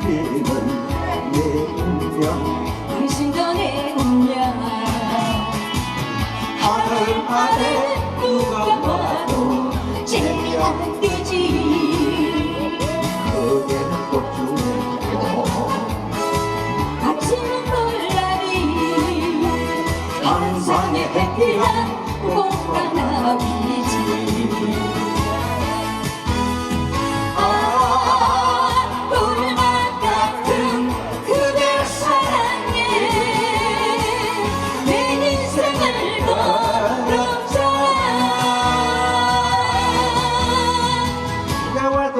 그대는 내 운명. 당신도 내 운명. 하늘 아래 누가 봐도 안 되지 그대는 꽃 중에 아침 볼날이 환상의 해피한 꽃가나비지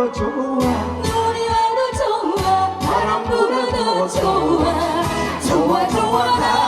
와도 좋아. 와도 좋아. 바람 불어도 좋아. 좋아 좋아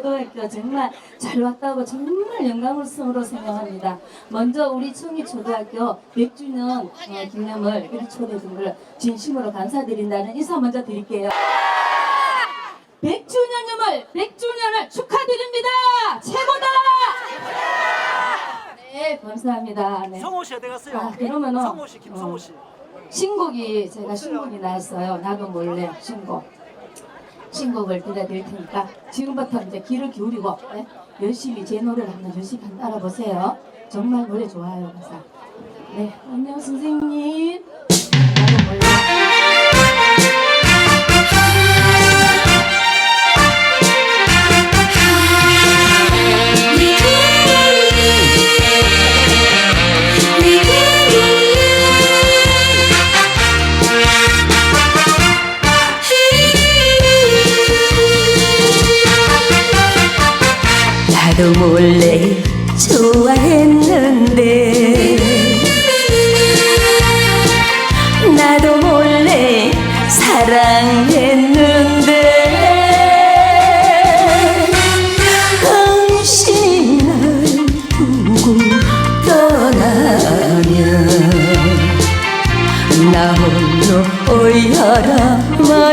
청이초등학교 정말 잘 왔다고 정말 영광스러워 생각합니다. 먼저 우리 청이초등학교 100주년 어, 기념을 이렇게 초대된 걸 진심으로 감사드린다는 인사 먼저 드릴게요. 100주년임을 100주년을 축하드립니다. 최고다. 네 감사합니다. 네. 성호 씨 어디 갔어요? 아, 그러면은, 성호 씨, 김성호 어. 씨. 신곡이 제가 신곡이 나왔어요. 나도 몰래 신곡. 신곡을 들려드릴 테니까 지금부터 이제 귀를 기울이고 네? 열심히 제 노래를 한번 열심히 한번 따라보세요. 정말 노래 좋아요, 가사. 네, 안녕 선생님.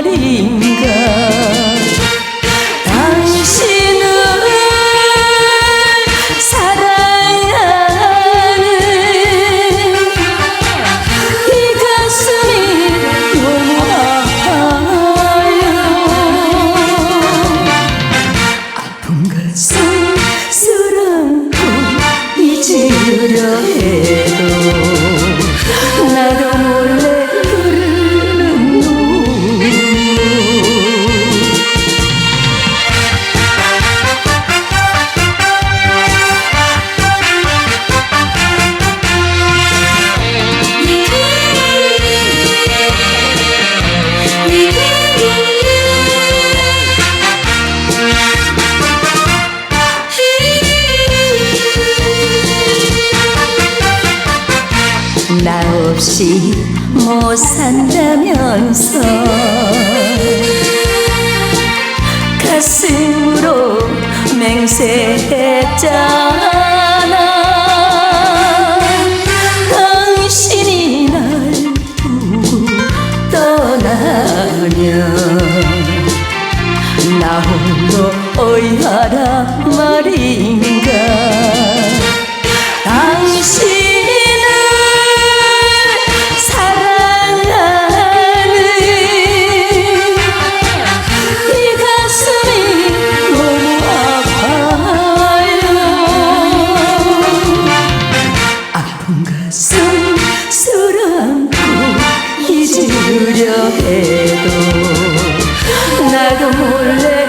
말 없이 못 산다면서 가슴으로 맹세했잖아. 당신이 날 두고 떠나면 나 홀로 어이하라 말인가 술 안고 잊으려 해도 나도 몰래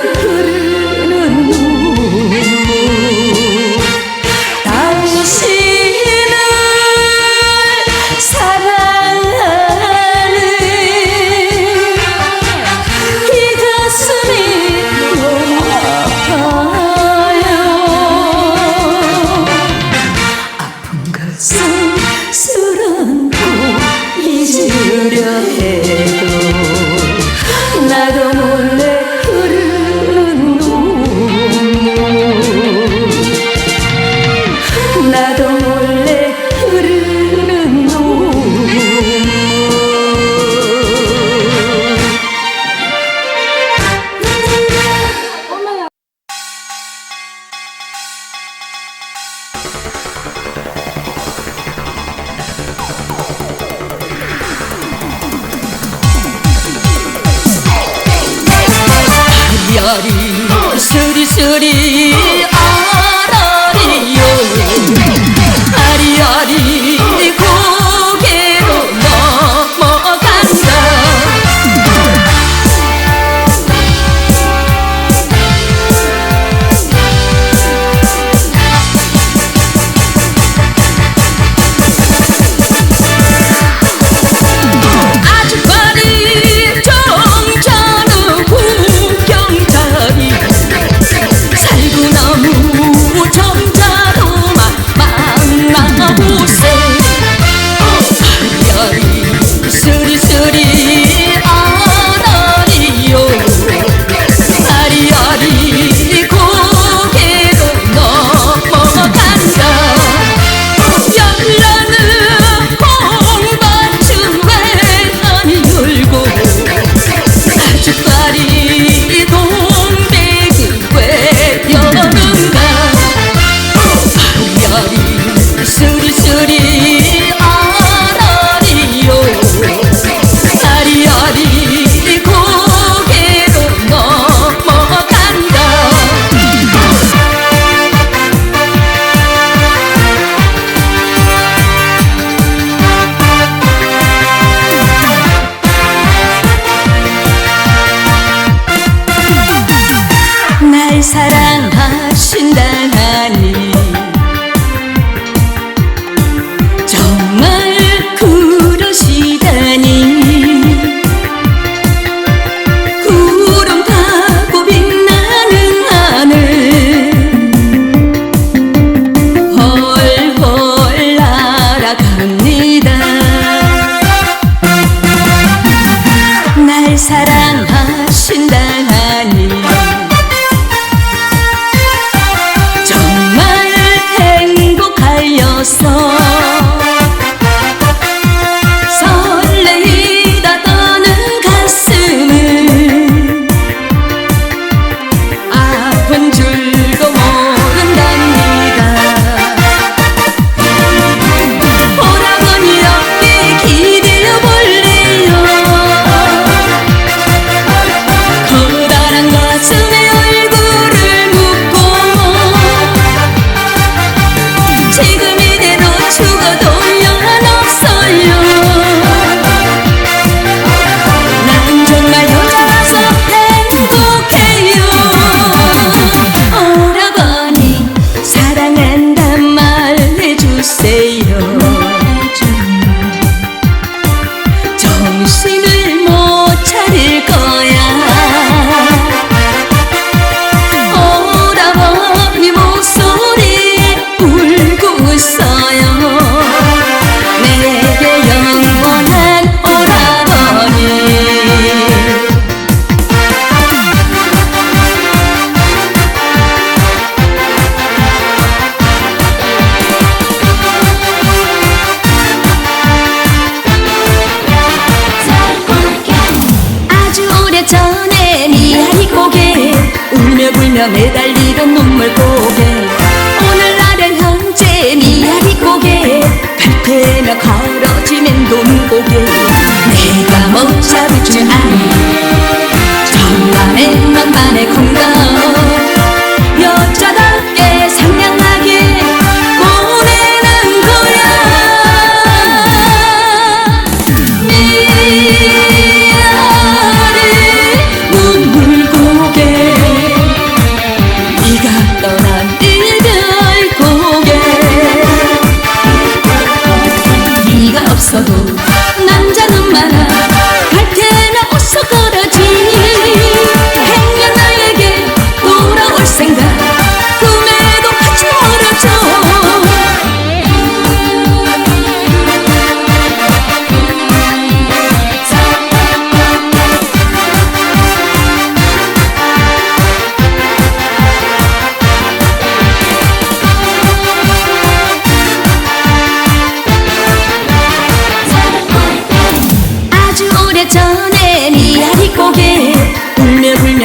울며 매달리던 눈물 고개 오늘날엔 현재 미아리 고개 갈퇴며 걸어지는 눈 고개 내가 못 잡을 줄 아니 전반에 만반의 공간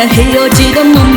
헤어지던 눈